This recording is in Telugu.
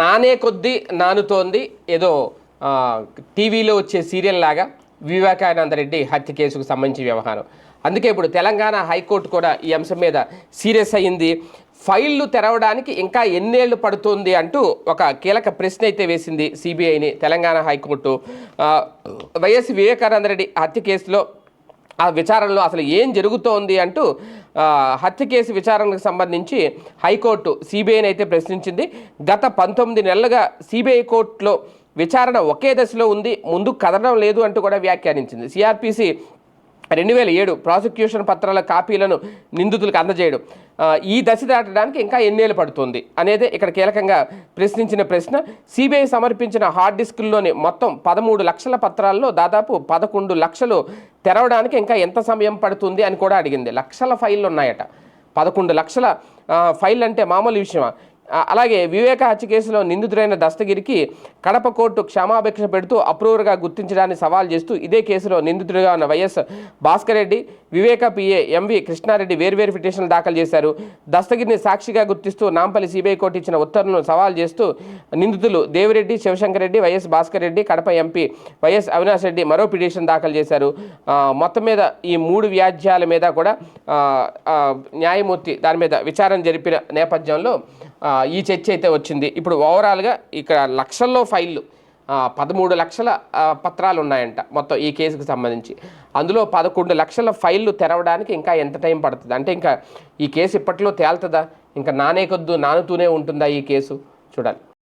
నానే కొద్దీ నానుతోంది. ఏదో టీవీలో వచ్చే సీరియల్ లాగా వివేకానంద రెడ్డి హత్య కేసుకు సంబంధించి వ్యవహారం. అందుకే ఇప్పుడు తెలంగాణ హైకోర్టు కూడా ఈ అంశం మీద సీరియస్ అయ్యింది. ఫైళ్ళు తెరవడానికి ఇంకా ఎన్నేళ్ళు పడుతుంది అంటూ ఒక కీలక ప్రశ్న అయితే వేసింది సిబిఐని Telangana high court. YS Vivekananda Reddy హత్య కేసులో ఆ విచారణలో అసలు ఏం జరుగుతోంది అంటూ హత్య కేసు విచారణకు సంబంధించి హైకోర్టు సిబిఐని అయితే ప్రశ్నించింది. గత పంతొమ్మిది నెలలుగా సిబిఐ కోర్టులో విచారణ ఒకే దశలో ఉంది ముందు కదలడం లేదు అంటూ కూడా వ్యాఖ్యానించింది. సిఆర్పిసి రెండు వేల ఏడు ప్రాసిక్యూషన్ పత్రాల కాపీలను నిందితులకు అందజేయడం. ఈ దశ దాటడానికి ఇంకా ఎన్నేళ్ళు పడుతుంది అనేది ఇక్కడ కీలకంగా ప్రశ్నించిన ప్రశ్న. సిబిఐ సమర్పించిన హార్డ్ డిస్కుల్లోని మొత్తం పదమూడు లక్షల పత్రాల్లో దాదాపు పదకొండు లక్షలు తెరవడానికి ఇంకా ఎంత సమయం పడుతుంది అని కూడా అడిగింది. లక్షల ఫైళ్ళు ఉన్నాయట పదకొండు లక్షల ఫైల్ అంటే మామూలు విషయమా? అలాగే వివేక హత్య కేసులో నిందితుడైన దస్తగిరికి కడప కోర్టు క్షమాభిక్ష పెడుతూ అప్రూవర్గా గుర్తించడాన్ని సవాల్ చేస్తూ ఇదే కేసులో నిందితుడిగా ఉన్న YS Bhaskar Reddy Viveka PA MV Krishna Reddy వేర్వేరు పిటిషన్లు దాఖలు చేశారు. దస్తగిరిని సాక్షిగా గుర్తిస్తూ నాంపల్లి సిబిఐ కోర్టు ఇచ్చిన ఉత్తర్వులను సవాల్ చేస్తూ నిందితులు Devireddy Shivashankar Reddy YS Bhaskar Reddy Kadapa MP YS Avinash Reddy మరో పిటిషన్ దాఖలు చేశారు. మొత్తం మీద ఈ మూడు వ్యాజ్యాల మీద కూడా న్యాయమూర్తి దాని మీద విచారణ జరిపిన నేపథ్యంలో ఈ చర్చ అయితే వచ్చింది. ఇప్పుడు ఓవరాల్గా ఇక్కడ లక్షల్లో ఫైళ్ళు పదమూడు లక్షల పత్రాలు ఉన్నాయంట మొత్తం ఈ కేసుకు సంబంధించి. అందులో పదకొండు లక్షల ఫైళ్ళు తెరవడానికి ఇంకా ఎంత టైం పడుతుంది? అంటే ఇంకా ఈ కేసు ఇప్పట్లో తేలుతుందా? ఇంకా నానే కొద్దు నానుతూనే ఉంటుందా ఈ కేసు? చూడాలి.